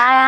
আয়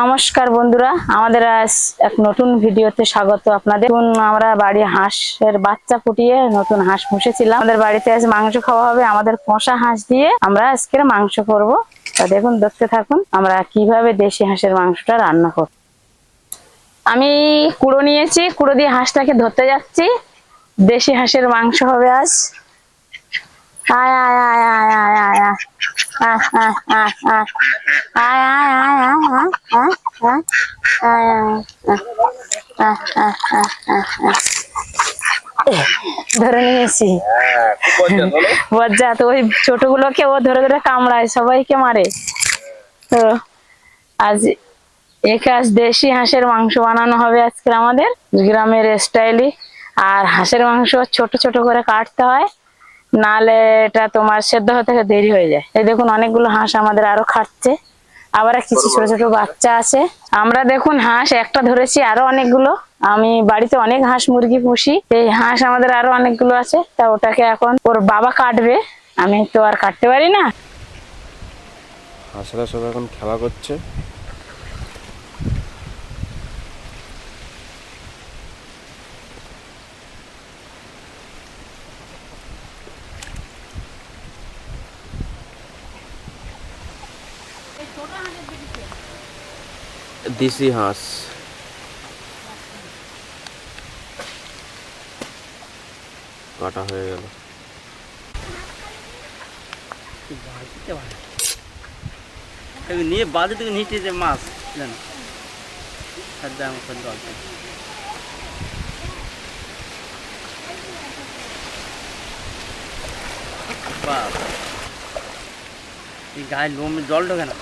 নমস্কার বন্ধুরা, আমাদের আজ এক নতুন ভিডিওতে স্বাগত আপনাদের। আমরা বাড়ি হাঁসের বাচ্চা ফুটিয়ে নতুন হাঁস পুষেছিলাম। আমাদের বাড়িতে আজ মাংস খাওয়া হবে আমাদের কষা হাঁস দিয়ে। আমরা আজকে মাংস করব। তা দেখুন, দেখতে থাকুন, আমরা কীভাবে দেশি হাঁসের মাংসটা রান্না করব। আমি কুড়ো নিয়েছি, কুড়ো দিয়ে হাঁসটাকে ধরতে যাচ্ছি। দেশি হাঁসের মাংস হবে আজ। আয় আয় আয় আয় আয় আয় আয় ধরে নিয়েছি। বজ্জাত, ওই ছোট গুলোকে ও ধরে ধরে কামড়ায়, সবাইকে মারে। তো আজ এক আজ দেশি হাঁসের মাংস বানানো হবে আজকে আমাদের। গ্রামের স্টাইলি আর হাঁসের মাংস ছোট ছোট করে কাটতে হয়। নালে এটা তোমার সেদ্ধ হতে দেরি হয়ে যায়। এই দেখুন, অনেকগুলো হাঁস আমাদের আরও খাচ্ছে। আবার কিছু ছোট ছোট বাচ্চা আছে। আমরা দেখুন হাঁস, একটা ধরেছি আরও অনেকগুলো। আমি বাড়িতে অনেক হাঁস মুরগি পুষি। এই হাঁস আমাদের আরও অনেকগুলো আছে। তা ওটাকে এখন ওর বাবা কাটবে। আমি তো আর কাটতে পারি না। হাঁসেরা সব এখন খেলা করছে। দেশি হাঁস কাটা হয়ে গেল এগুলো নিয়ে বাজে থেকে নিচে যে মাছ জানো সদ্য আমার সদ্য অল্প বাবা। এই গায়ে লোমে জল ঢোকে না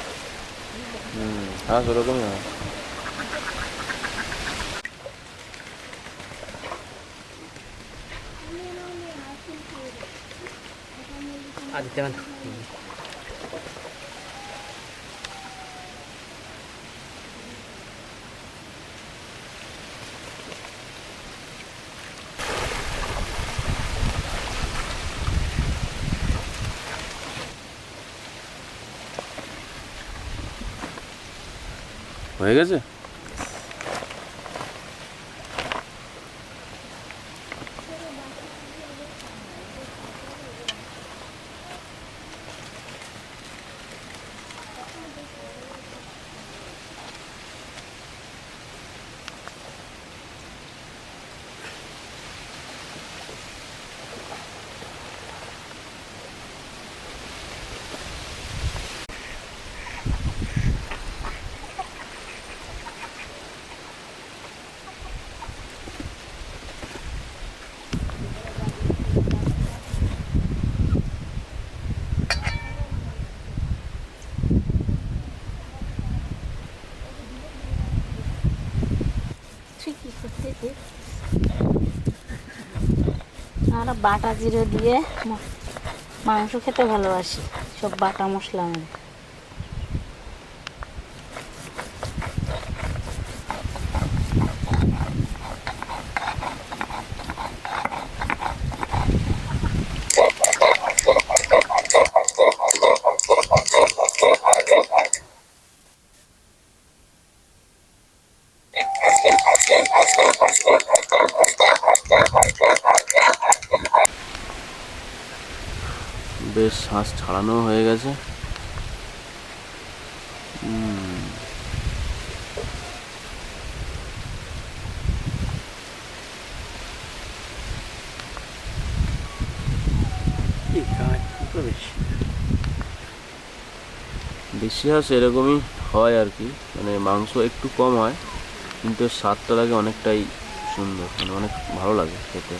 음, 아, 그러군요. 아, 이때만. হয়ে গেছে? বাটা জিরে দিয়ে মাংস খেতে ভালোবাসি। সব বাটা মশলা মেরে বেশ হাঁস ছাড়ানো হয়ে গেছে। দেশি হাঁস এরকমই হয় আর কি। মানে মাংস একটু কম হয় কিন্তু স্বাদটা লাগে অনেকটাই সুন্দর মানে অনেক ভালো লাগে খেতে।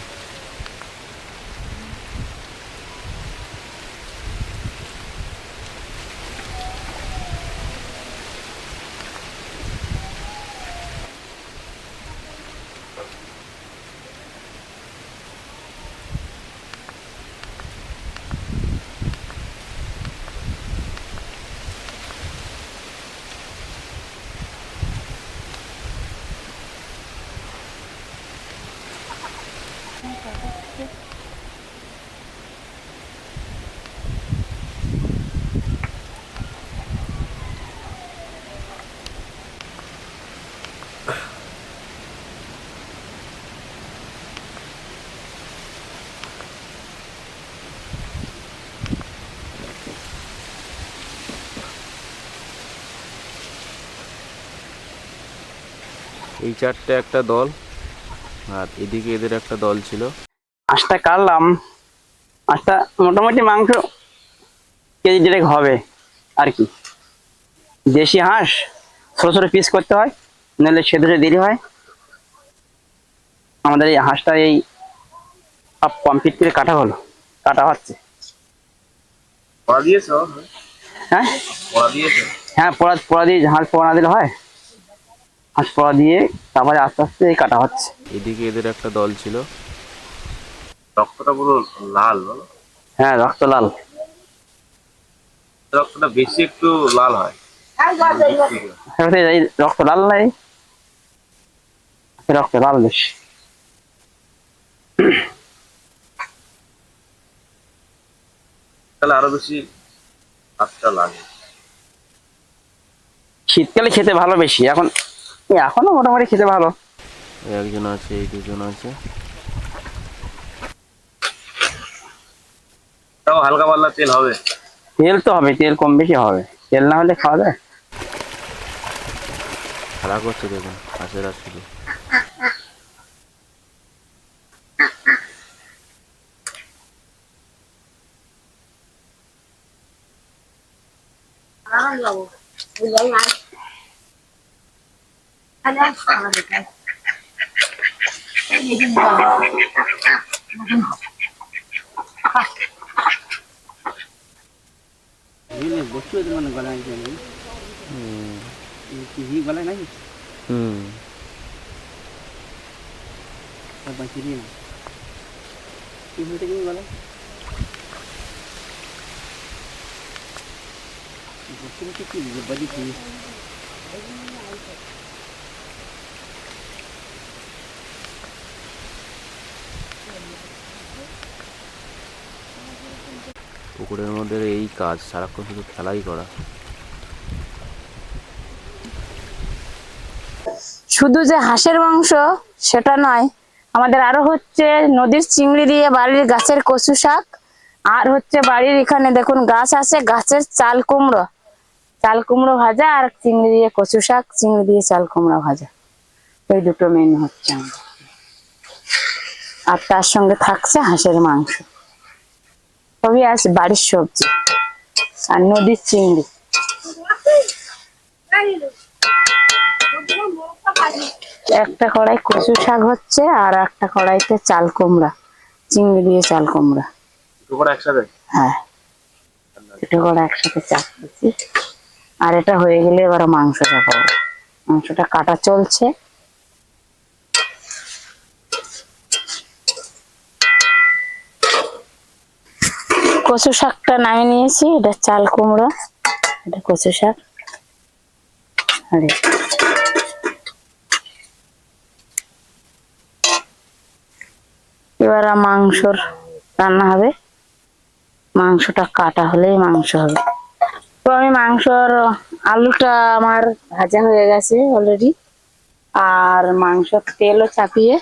এই চারটে একটা দল আর এদিকে এদের একটা দল ছিল। হাঁসটা কাটলাম। হাঁসটা মোটামুটি মাংস কেজি দেড়েক হবে আর কি। দেশি হাঁস ছোটো ছোটো পিস করতে হয় নাহলে হতে দেরি হয়। আমাদের এই হাঁসটা এই সব কমপ্লিট করে কাটা হলো কাটা হচ্ছে। হ্যাঁ? হ্যাঁ পোড়া পোড়া দিয়ে হাঁস পোড়া দিলে হয়। হাঁস পোড়া দিয়ে তারপরে আস্তে আস্তে এই কাটা হচ্ছে। এদিকে এদের একটা দল ছিল। রক্তটা পুরো লাল হ্যাঁ রক্ত লাল। রক্তটা বেশি একটু লাল হয়। এই রক্ত লাল নাই। রক্ত লাল বেশি। তাহলে আরও বেশি স্বাদটা লাগে। শীতকালে খেতে ভালো বেশি এখন এখনও মোটামুটি খেতে ভালো। একজন আছে এই দুজন আছে। তাও হালকা পাতলা তেল হবে। তেল তো হবে তেল কম বেশি হবে। তেল না হলে খাওয়া যায়? খারাপ করছে দেখুন হাঁসের আর শুধু বস্তু মানে গলায় টিভি গলায় নাই হুম বাঁচিয়ে দিয়ে টিভি থেকে গলায় বস্তু কি বাজি টিভি পুকুরের মধ্যে এই কাজ, সারাক্ষণ শুধু খেলাই করা। শুধু যে হাঁসের মাংস, সেটা নয়, আমাদের আরও হচ্ছে নদীর চিংড়ি দিয়ে বাড়ির গাছের কচু শাক, আর হচ্ছে বাড়ির এখানে দেখুন গাছ আছে, গাছের চাল কুমড়ো। চাল কুমড়ো ভাজা আর চিংড়ি দিয়ে কচু শাক, চিংড়ি দিয়ে চাল কুমড়ো ভাজা। এই দুটো মেনু হচ্ছে আমাদের। আর তার সঙ্গে থাকছে হাঁসের মাংস। সবই আছে বাড়ির সবজি আর নদীর চিংড়ি। একটা কড়াই কচু শাক হচ্ছে আর একটা কড়াইতে চাল কুমড়া চিংড়ি দিয়ে চাল কুমড়া। একসাথে? হ্যাঁ। দুটো একসাথে চাপতেছি আর এটা হয়ে গেলে এবার মাংসটা পাবো মাংসটা কাটা চলছে। কচু শাকটা নামিয়ে নিয়েছি, এটা চাল কুমড়ো, এটা কচু শাক। আর। এবার মাংসর রান্না হবে। মাংসটা কাটা হলেই মাংস হবে। তো আমি মাংসর আলুটা আমার ভাজা হয়ে গেছে অলরেডি আর মাংসর তেলও চাপিয়ে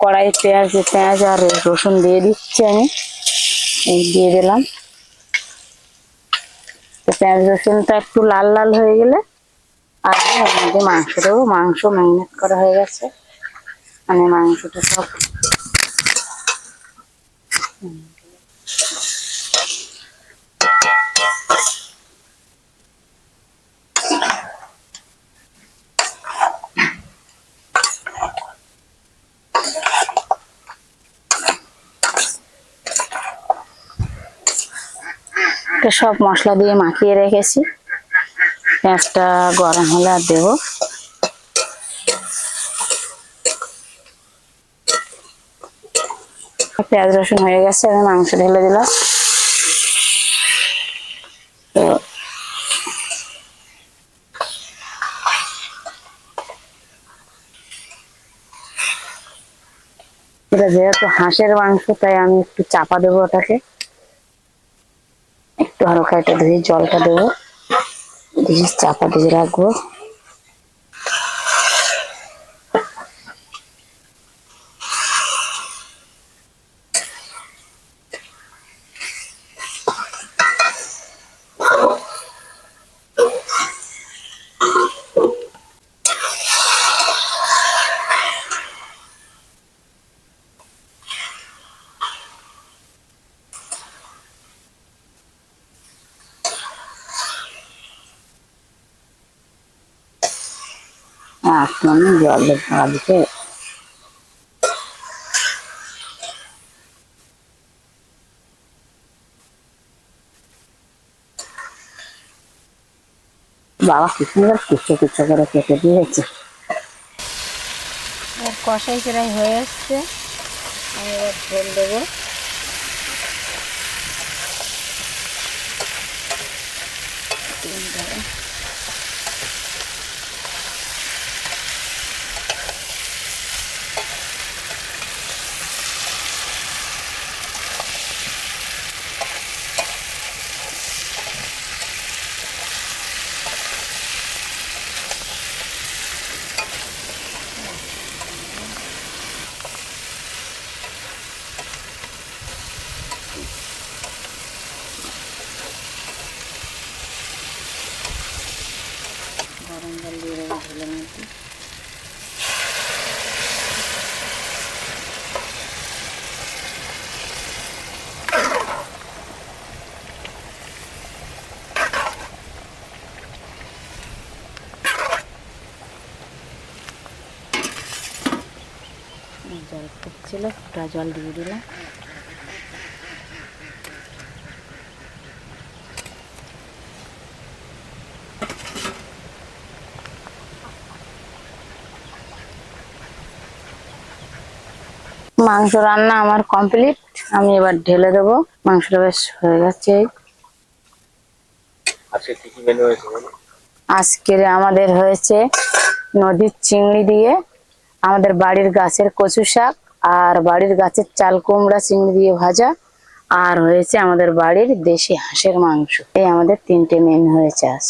কড়াই পেঁয়াজ পেঁয়াজ আর রসুন দিয়ে দিচ্ছি আমি। এই দিয়ে দিলাম। পেঁয়াজ রসুনটা একটু লাল লাল হয়ে গেলে আর মধ্যে মাংস দেবো মাংস ম্যারিনেট করা হয়ে গেছে। মানে মাংসটা সব সব মশলা দিয়ে মাখিয়ে রেখেছি। পেঁয়াজটা গরম হলে আর দেবো। পেঁয়াজ রসুন হয়ে গেছে, আমি মাংস ঢেলে দিলাম। তো এটা যেহেতু হাঁসের মাংস, তাই আমি একটু চাপা দেবো ওটাকে। হালকা এটা ধুয়ে জলটা দেবো। দিয়ে চাপা দিয়ে রাখব। আসলাম, জল দিতে। বাবা, কি সুন্দর কুচো করে কেটে দিয়েছে। কষাই কেরাই হয়ে এসছে। আমি এবার ঝোল দেবো। ফুটছিল ফুটা জল দিয়ে দিলাম। মাংস রান্না আমার কমপ্লিট আমি এবার ঢেলে দেবো। মাংসটা বেশ হয়ে গেছে। আজকে আমাদের হয়েছে নদীর চিংড়ি দিয়ে আমাদের বাড়ির গাছের কচু শাক আর বাড়ির গাছের চাল, কুমড়া, চিংড়ি দিয়ে ভাজা। আর হয়েছে আমাদের বাড়ির দেশি হাঁসের মাংস। এই আমাদের তিনটে মেন হয়েছে আজ।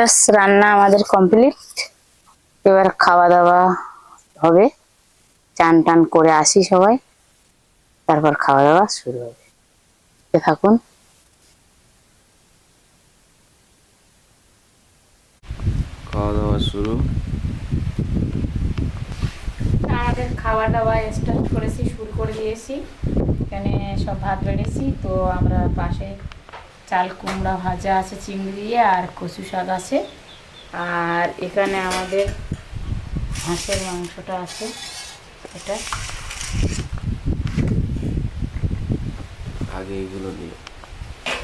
ব্যাস রান্না আমাদের কমপ্লিট এবার খাওয়া দাওয়া হবে। চান টান করে আসি সবাই। তারপর খাওয়া দাওয়া শুরু হবে। থাকুন। খাওয়া দাওয়া শুরু আমাদের খাওয়া দাওয়া স্টার্ট করেছি শুরু করে দিয়েছি। এখানে সব ভাত বেড়েছি তো আমরা পাশে চাল কুমড়া ভাজা আছে চিংড়ি দিয়ে আর কচু শাক আছে। আর এখানে আমাদের হাঁসের মাংসটা আছে এটা। আগে এগুলো দিয়ে।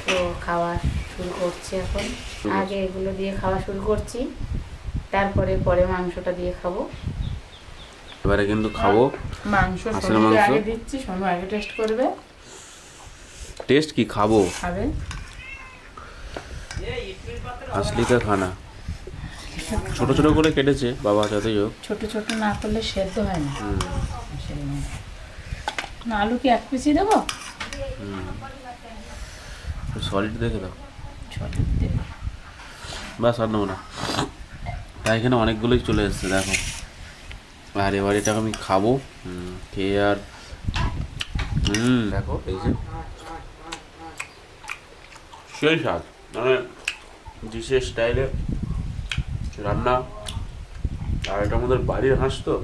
তো খাওয়া শুরু করছি এখন। আগে এগুলো দিয়ে খাওয়া শুরু করছি তারপরে পরে মাংসটা দিয়ে খাব। এবারে কিন্তু খাব। মাংস হাঁসের মাংস? আগে দিচ্ছি সোনু আগে টেস্ট করবে। টেস্ট কি? খাব। খাবে। আসলি কা খানা। ছোট ছোট করে কেটেছে বাবা যাতে হোক। ছোট ছোট না করলে সেদ্ধ হয় না। না আলু কি এক পিসি দেবো? সলিড দেখে দাও। বাস আর নেব না। তাই এখানে অনেকগুলোই চলে এসছে দেখো। আর এবার এটা আমি খাব। খেয়ে আর হুম দেখো এই যে। সেই স্বাদ। মানে ডিশের স্টাইলে রান্না। আর এটা আমাদের বাড়ির হাঁস তো।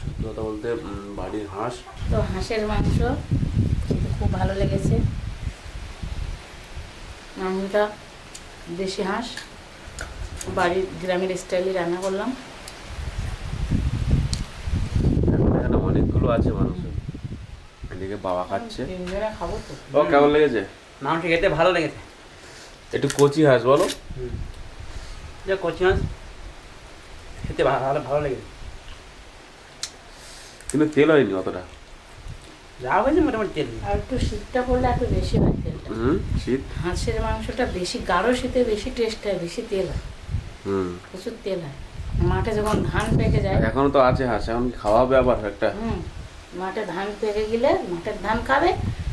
সত্যি কথা বলতে বাড়ির হাঁস। তো হাঁসের মাংস খুব ভালো লেগেছে। মাংসটা দেশি হাঁস। বাড়ির গ্রামের স্টাইলে রান্না করলাম। অনেকগুলো আছে মাংস এদিকে বাবা খাচ্ছে। খাব তো। কেমন লেগেছে? মাংস খেতে ভালো লেগেছে। একটু কচি হাঁস বলো। যে কচি মাছ খেতে ভালো ভালো লেগেছে কিন্তু তেল হয়নি অতটা। যা হয়েছে মোটামুটি তেল। আর একটু শীতটা পড়লে একটু বেশি হয় তেলটা। হুম শীত? হাঁসের মাংসটা বেশি গাঢ় শীতে বেশি টেস্ট হয় বেশি তেল হয়। হুম। প্রচুর তেল হয়। মাঠে যখন ধান পেকে যায় এখনও তো আছে হাঁস এখন খাওয়া হবে আবার একটা। হুম মাঠে ধান পেকে গেলে মাঠের ধান খাবে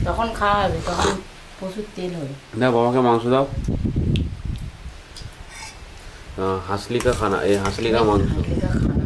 তখন খাওয়া হবে তখন প্রচুর তেল বাবাকে মাংস দাও। হাসলিকা খানা এই হাসলিকা মাংস। খানা।